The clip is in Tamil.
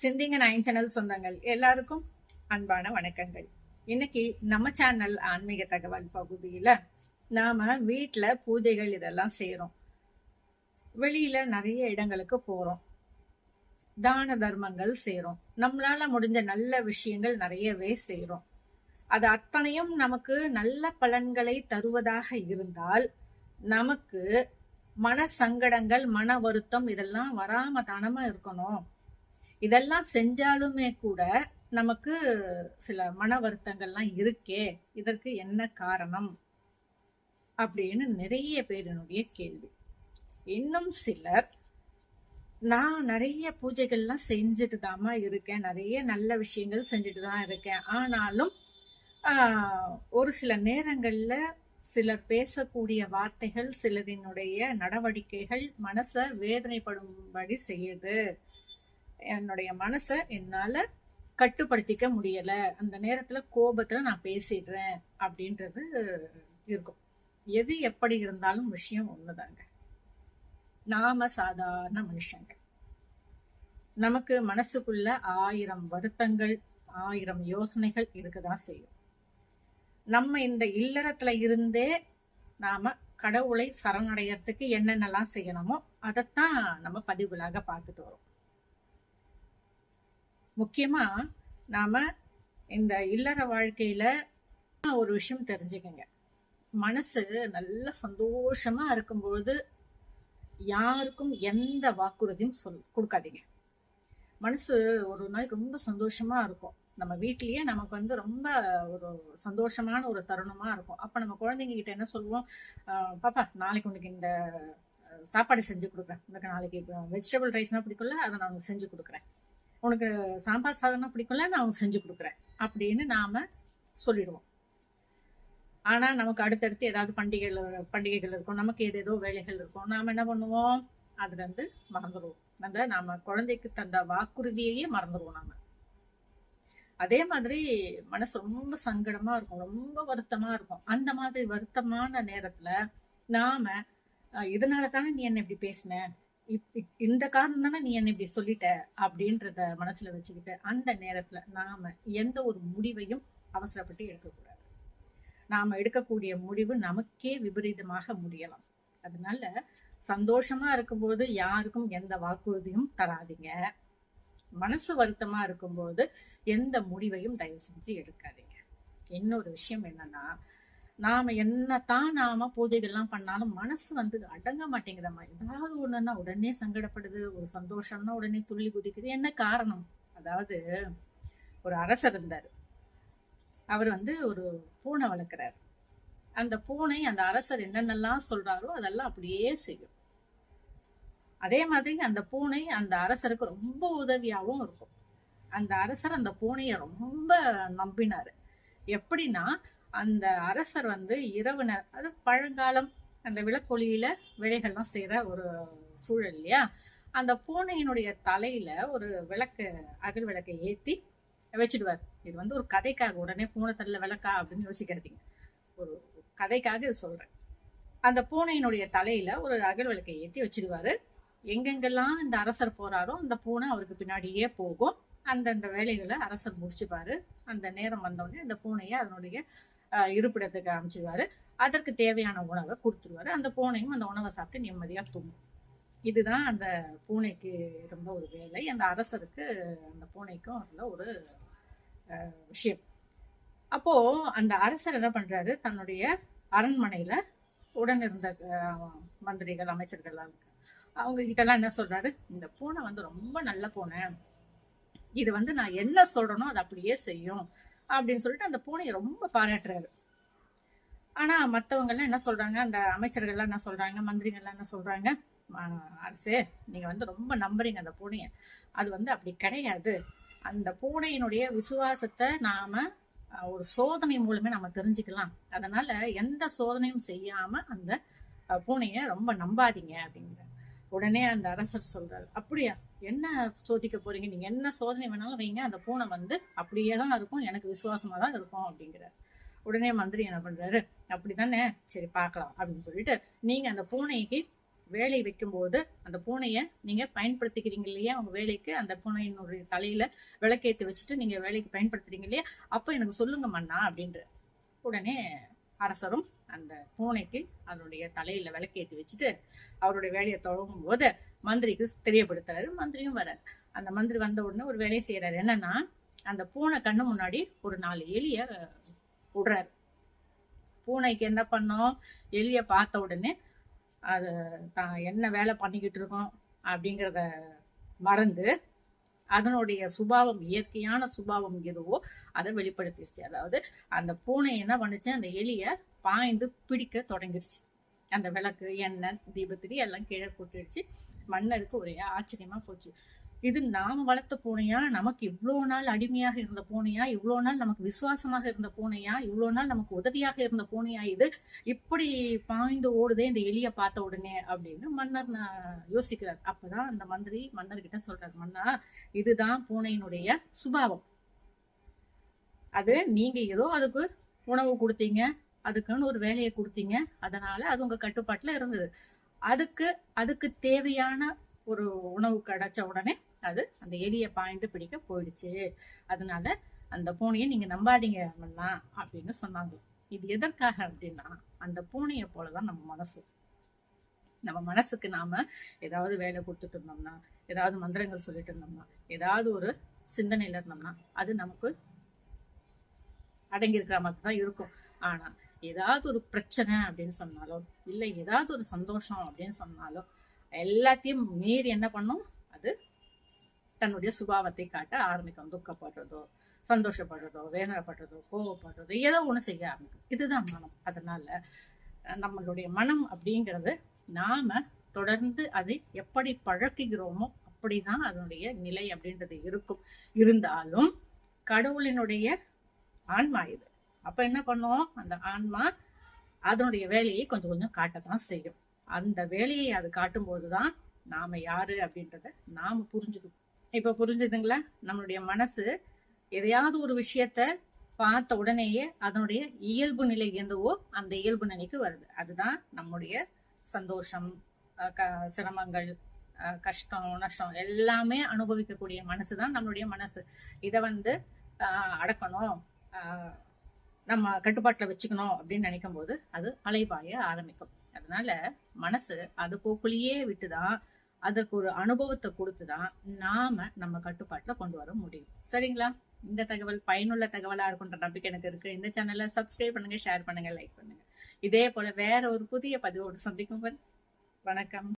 சிந்திங்க நைன் சேனல் சொந்தங்கள் எல்லாருக்கும் அன்பான வணக்கங்கள். இன்னைக்கு நம்ம சேனல் ஆன்மீக தகவல் பகுதியில நாம வீட்டில் பூஜைகள் இதெல்லாம் செய்கிறோம் வெளியில நிறைய இடங்களுக்கு போறோம். தான தர்மங்கள் செய்கிறோம் நம்மளால முடிஞ்ச நல்ல விஷயங்கள் நிறையவே செய்கிறோம் அது அத்தனையும் நமக்கு நல்ல பலன்களை தருவதாக இருந்தால் நமக்கு மன சங்கடங்கள் மன வருத்தம் இதெல்லாம் வராம தானமா இருக்கணும். இதெல்லாம் செஞ்சாலுமே கூட நமக்கு சில மன வருத்தங்கள்லாம் இருக்கே இதற்கு என்ன காரணம்? அப்படின்னு நிறைய பேரினுடைய கேள்வி. இன்னும் சிலர் நான் நிறைய பூஜைகள்லாம் செஞ்சுட்டு தாமா இருக்கேன் நிறைய நல்ல விஷயங்கள் செஞ்சுட்டு தான் இருக்கேன். ஆனாலும் ஒரு சில நேரங்களில் சிலர் பேசக்கூடிய வார்த்தைகள் சிலரினுடைய நடவடிக்கைகள் மனசை வேதனைப்படும்படி செய்யுது. என்னுடைய மனசை என்னால கட்டுப்படுத்திக்க முடியல. அந்த நேரத்துல கோபத்துல நான் பேசிடுறேன் அப்படின்றது இருக்கும். எது எப்படி இருந்தாலும் விஷயம் ஒண்ணுதாங்க. நாம சாதாரண மனுஷங்க. நமக்கு மனசுக்குள்ள ஆயிரம் வருத்தங்கள் ஆயிரம் யோசனைகள் இருக்கதான் செய்யும். நம்ம இந்த இல்லறத்துல இருந்தே நாம கடவுளை சரணடையறதுக்கு என்னென்னலாம் செய்யணுமோ அதைத்தான் நம்ம பதிவுகளாக பார்த்துட்டு வரோம். முக்கியமாக நாம் இந்த இல்லற வாழ்க்கையில் ஒரு விஷயம் தெரிஞ்சுக்கங்க. மனசு நல்ல சந்தோஷமாக இருக்கும்பொழுது யாருக்கும் எந்த வாக்குறுதியும் சொல் கொடுக்காதீங்க. மனசு ஒரு நாளைக்கு ரொம்ப சந்தோஷமாக இருக்கும். நம்ம வீட்லயே நமக்கு வந்து ரொம்ப ஒரு சந்தோஷமான ஒரு தருணமாக இருக்கும். அப்போ நம்ம குழந்தைங்க கிட்ட என்ன சொல்லுவோம்? பாப்பா நாளைக்கு உனக்கு இந்த சாப்பாடு செஞ்சு கொடுக்குறேன். உனக்கு நாளைக்கு வெஜிடபிள் ரைஸ்னால் பிடிக்கும்ல அதை நான் செஞ்சு கொடுக்குறேன். உனக்கு சாம்பார் சாதம்னா பிடிக்கும்ல நான் அவங்க செஞ்சு கொடுக்குறேன். அப்படின்னு நாம சொல்லிடுவோம். ஆனா நமக்கு அடுத்தடுத்து ஏதாவது பண்டிகைகள் பண்டிகைகள் இருக்கும். நமக்கு ஏதேதோ வேலைகள் இருக்கும். நாம என்ன பண்ணுவோம்? அதுல இருந்து மறந்துடுவோம். அந்த நாம குழந்தைக்கு தந்த வாக்குறுதியையே மறந்துடுவோம் நாம. அதே மாதிரி மனசு ரொம்ப சங்கடமா இருக்கும். ரொம்ப வருத்தமா இருக்கும். அந்த மாதிரி வருத்தமான நேரத்துல நாம இதனால தானே நீ என்ன இப்படி பேசின? இந்த காரணம் தானே நீ என்ன இப்படி சொல்லிட்ட அப்படின்றத மனசுல வச்சுக்கிட்டு அந்த நேரத்துல நாம எந்த ஒரு முடிவையும் அவசரப்பட்டு எடுக்கக்கூடாது. நாம எடுக்கக்கூடிய முடிவு நமக்கே விபரீதமாக முடியலாம். அதனால சந்தோஷமா இருக்கும்போது யாருக்கும் எந்த வாக்குறுதியும் தராதீங்க. மனசு வருத்தமா இருக்கும்போது எந்த முடிவையும் தயவு செஞ்சு எடுக்காதீங்க. இன்னொரு விஷயம் என்னன்னா நாம என்னத்தான் நாம பூஜைகள்லாம் பண்ணாலும் மனசு வந்து அடங்க மாட்டேங்கிற மாதிரி ஏதாவது ஒண்ணுன்னா உடனே சங்கடப்படுது ஒரு சந்தோஷம்னா உடனே துள்ளி குதிக்குது. என்ன காரணம்? அதாவது ஒரு அரசர் இருந்தார். அவர் வந்து ஒரு பூனை வளர்க்குறாரு. அந்த பூனை அந்த அரசர் என்னென்னலாம் சொல்றாரோ அதெல்லாம் அப்படியே செய்யும். அதே மாதிரி அந்த பூனை அந்த அரசருக்கு ரொம்ப உதவியாகவும் இருக்கும். அந்த அரசர் அந்த பூனையை ரொம்ப நம்பினாரு. எப்படின்னா அந்த அரசர் வந்து இரவு நேர அது பழங்காலம் அந்த விளக்கொலியில வேலைகள்லாம் செய்யற ஒரு சூழல் இல்லையா? அந்த பூனையினுடைய தலையில ஒரு விளக்கு அகல் விளக்கை ஏத்தி வச்சிடுவார். இது வந்து ஒரு கதைக்காக உடனே பூனை தள்ள விளக்கா அப்படின்னு யோசிக்காதீங்க. ஒரு கதைக்காக இது சொல்றேன். அந்த பூனையினுடைய தலையில ஒரு அகல் விளக்கை ஏத்தி வச்சிடுவாரு. எங்கெங்கெல்லாம் இந்த அரசர் போறாரோ அந்த பூனை அவருக்கு பின்னாடியே போகும். அந்தந்த வேலைகளை அரசர் முடிச்சுப்பாரு. அந்த நேரம் வந்தோடனே அந்த பூனையை அதனுடைய இருப்பிடத்துக்கு அமைச்சிடுவாரு அதற்கு தேவையான உணவை கொடுத்துருவாரு. அந்த பூனையும் அந்த உணவை சாப்பிட்டு நிம்மதியா தூங்கும். இதுதான் அந்த பூனைக்கு இருந்த ஒரு வேலை. அந்த அரசருக்கு அந்த பூனைக்கும் இருந்த ஒரு அஹ், விஷயம். அப்போ அந்த அரசர் என்ன பண்றாரு? தன்னுடைய அரண்மனையில உடன் இருந்த மந்திரிகள் அமைச்சர்கள் எல்லாம் இருக்கு. அவங்க கிட்டலாம் என்ன சொல்றாரு? இந்த பூனை வந்து ரொம்ப நல்ல பூனை. இது வந்து நான் என்ன சொல்றேனோ அது அப்படியே செய்யும். அப்படின்னு சொல்லிட்டு அந்த பூனையை ரொம்ப பாராட்டுறாரு. ஆனா மற்றவங்கெல்லாம் என்ன சொல்றாங்க? அந்த அமைச்சர்கள்லாம் என்ன சொல்றாங்க? மந்திரிகள்லாம் என்ன சொல்றாங்க? அரசே நீங்க வந்து ரொம்ப நம்புறீங்க அந்த பூனையை. அது வந்து அப்படி கிடையாது. அந்த பூனையினுடைய விசுவாசத்தை நாம ஒரு சோதனை மூலமே நம்ம தெரிஞ்சுக்கலாம். அதனால எந்த சோதனையும் செய்யாம அந்த பூனையை ரொம்ப நம்பாதீங்க அப்படிங்கிற உடனே அந்த அரசர் சொல்றாரு அப்படியா? என்ன சோதிக்க போறீங்க? நீங்க என்ன சோதனை வேணாலும் வைங்க. அந்த பூனை வந்து அப்படியே தான் இருக்கும். எனக்கு விசுவாசமா தான் இருக்கும் அப்படிங்கிறார். உடனே மந்திரி என்ன பண்றாரு? அப்படிதானே? சரி பார்க்கலாம் அப்படின்னு சொல்லிட்டு நீங்க அந்த பூனைக்கு வேலை வைக்கும்போது அந்த பூனையை நீங்க பயன்படுத்திக்கிறீங்க இல்லையா? உங்க வேலைக்கு அந்த பூனையினுடைய தலையில விளக்கேற்றி வச்சுட்டு நீங்க வேலைக்கு பயன்படுத்துறீங்க இல்லையா? அப்ப எனக்கு சொல்லுங்க மன்னா அப்படின்ற உடனே அரசரும் அந்த பூனைக்கு அதனுடைய தலையில விளக்கேத்தி வச்சுட்டு அவருடைய வேலையை தொடங்கும் போது மந்திரிக்கு தெரியப்படுத்துறாரு மந்திரியும் வர்றாரு. அந்த மந்திரி வந்த உடனே ஒரு வேலையை செய்யறாரு என்னன்னா அந்த பூனை கண்ணு முன்னாடி ஒரு நாலு எலிய விடுறாரு. பூனைக்கு என்ன பண்ணோம்? எலிய பார்த்த உடனே அது தான் என்ன வேலை பண்ணிக்கிட்டு இருக்கோம் அப்படிங்கிறத மறந்து அதனுடைய சுபாவம் இயற்கையான சுபாவம் எதுவோ அதை வெளிப்படுத்திடுச்சு அதாவது அந்த பூனை என்ன பண்ணுச்சு? அந்த எலிய பாய்ந்து பிடிக்க தொடங்கிடுச்சு அந்த விளக்கு எண்ணெய் தீபத்திரி எல்லாம் கீழே கொட்டிடுச்சு. மன்னருக்கு ஒரே ஆச்சரியமா போச்சு. இது நாம் வளர்த்த பூனையா? நமக்கு இவ்வளோ நாள் அடிமையாக இருந்த பூனையா? இவ்வளோ நாள் நமக்கு விசுவாசமாக இருந்த பூனையா? இவ்வளோ நாள் நமக்கு உதவியாக இருந்த பூனையா இது? இப்படி பாய்ந்து ஓடுதே இந்த எலியை பார்த்த உடனே அப்படின்னு மன்னர் நான் யோசிக்கிறார். அப்பதான் அந்த மந்திரி மன்னர்கிட்ட சொல்றாரு மன்னா இதுதான் பூனையினுடைய சுபாவம். அது நீங்க ஏதோ அதுக்கு உணவு கொடுத்தீங்க அதுக்குன்னு ஒரு வேலையை கொடுத்தீங்க. அதனால அது உங்க கட்டுப்பாட்டுல இருந்தது. அதுக்கு அதுக்கு தேவையான ஒரு உணவு கிடைச்ச உடனே அது அந்த எலியை பாய்ந்து பிடிக்க போயிடுச்சு. அதனால அந்த பூனையை நீங்க நம்பாதீங்க மன்னா அப்படின்னு சொன்னாங்க. இது எதற்காக அப்படின்னா அந்த பூனையை போலதான் நம்ம மனசு. நம்ம மனசுக்கு நாம ஏதாவது வேலை கொடுத்துட்டு இருந்தோம்னா ஏதாவது மந்திரங்கள் சொல்லிட்டு இருந்தோம்னா ஏதாவது ஒரு சிந்தனையில இருந்தோம்னா அது நமக்கு அடங்கியிருக்கிற மாதிரி தான் இருக்கும். ஆனா ஏதாவது ஒரு பிரச்சனை அப்படின்னு சொன்னாலோ இல்லை ஏதாவது ஒரு சந்தோஷம் அப்படின்னு சொன்னாலோ எல்லாத்தையும் மீறி என்ன பண்ணும்? அது தன்னுடைய சுபாவத்தை காட்ட ஆரம்பிக்கும். துக்கப்படுறதோ சந்தோஷப்படுறதோ வேதனைப்படுறதோ கோவப்படுறதோ ஏதோ ஒன்று செய்ய ஆரம்பிக்கும். இதுதான் மனம். அதனால நம்மளுடைய மனம் அப்படிங்கிறது நாம தொடர்ந்து அதை எப்படி பழக்குகிறோமோ அப்படிதான் அதனுடைய நிலை அப்படின்றது இருக்கும். இருந்தாலும் கடவுளினுடைய ஆன்மா இது. அப்ப என்ன பண்ணுவோம்? அந்த ஆன்மா அதனுடைய வேலையை கொஞ்சம் கொஞ்சம் காட்டத்தான் செய்யும். அந்த வேலையை அது காட்டும் போதுதான் நாம யாரு அப்படின்றத நாம புரிஞ்சுக்கணும். இப்ப புரிஞ்சுதுங்களா? நம்மளுடைய மனசு எதையாவது ஒரு விஷயத்த பார்த்த உடனேயே அதனுடைய இயல்பு நிலை எதுவோ அந்த இயல்பு நிலைக்கு வருது. அதுதான் நம்முடைய சந்தோஷம் சிரமங்கள் கஷ்டம் நஷ்டம் எல்லாமே அனுபவிக்கக்கூடிய மனசு தான் நம்மளுடைய மனசு. இதை வந்து அடக்கணும் நம்ம கட்டுப்பாட்டில் வச்சுக்கணும் அப்படின்னு நினைக்கும் போது அது அலைபாய ஆரம்பிக்கும். அதனால மனசு அது போக்குள்ளேயே விட்டுதான் அதற்கு ஒரு அனுபவத்தை கொடுத்துதான் நாம நம்ம கட்டுப்பாட்டுல கொண்டு வர முடியும். சரிங்களா? இந்த தகவல் பயனுள்ள தகவலா இருக்குன்ற நம்பிக்கை எனக்கு இருக்கு. இந்த சேனலை சப்ஸ்கிரைப் பண்ணுங்க ஷேர் பண்ணுங்க லைக் பண்ணுங்க. இதே போல வேற ஒரு புதிய பதிவோடு சந்திக்கும் வணக்கம்.